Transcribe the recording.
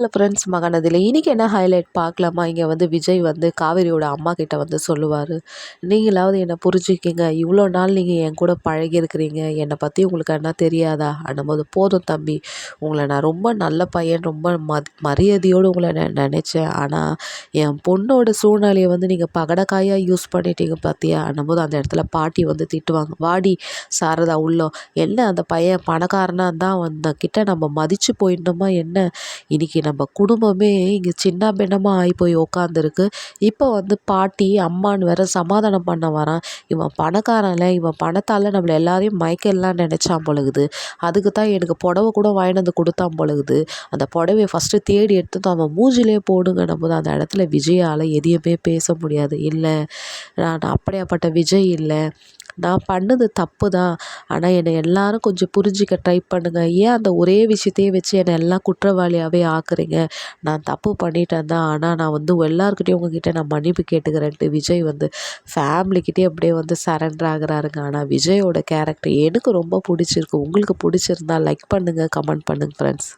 Hello friends மகாநதியில் இன்றைக்கி என்ன highlight பார்க்கலாமா? இங்கே வந்து விஜய் வந்து காவேரியோட அம்மா கிட்ட வந்து சொல்லுவார். நீங்களாவது என்னை புரிஞ்சுக்கிங்க. இவ்வளோ நாள் நீங்கள் என் கூட பழகியிருக்கிறீங்க. என்னை பற்றி உங்களுக்கு என்ன தெரியாதா? போது போதும் தம்பி. உங்களை நான் ரொம்ப நல்ல பையன் ரொம்ப மத் மரியாதையோடு உங்களை நான் நினச்சேன். ஆனால் என் பொண்ணோட சூழ்நிலையை வந்து நீங்கள் பகடக்காயாக யூஸ் பண்ணிட்டீங்க பார்த்தியா போது அந்த இடத்துல பாட்டி வந்து திட்டுவாங்க. வாடி சாரதா உள்ளோ. என்ன அந்த பையன் பணக்காரனாக தான் வந்த கிட்ட நம்ம மதித்து போயிட்டோமா என்ன? இன்றைக்கி நம்ம குடும்பமே இங்கே சின்ன பின்னமாக ஆகி போய் உக்காந்துருக்கு. இப்போ வந்து பாட்டி அம்மான்னு வேற சமாதானம் பண்ண வரான். இவன் பணக்காரன்ல இவன் பணத்தால் நம்மளை எல்லாரையும் மயக்கலாம் நினச்சான் பொழுகுது அதுக்கு தான் எனக்கு புடவ கூட வாங்கிட்டு வந்து கொடுத்தான் பொழுகுது அந்த புடவைய ஃபஸ்ட்டு தேடி எடுத்து அவன் மூஞ்சிலே போடுங்கன்னும் போது அந்த இடத்துல விஜயால் எதையுமே பேச முடியாது. இல்லை நான் அப்படியாப்பட்ட விஜய் இல்லை. நான் பண்ணது தப்பு தான். ஆனால் என்னை எல்லாரும் கொஞ்சம் புரிஞ்சிக்க ட்ரை பண்ணுங்கள் ஏன் அந்த ஒரே விஷயத்தையே வச்சு என்னை எல்லாம் குற்றவாளியாகவே ஆக்குறீங்க? நான் தப்பு பண்ணிட்டேன் தான் ஆனால் நான் வந்து எல்லாருக்கிட்டையும் உங்ககிட்ட நான் மன்னிப்பு கேட்டுக்கிறேன்ட்டு விஜய் வந்து ஃபேமிலிக்கிட்டே அப்படியே வந்து சரண்டர் ஆகுறாருங்க. ஆனால் விஜயோட கேரக்டர் எனக்கு ரொம்ப பிடிச்சிருக்கு. உங்களுக்கு பிடிச்சிருந்தா லைக் பண்ணுங்கள் கமெண்ட் பண்ணுங்கள் ஃப்ரெண்ட்ஸ்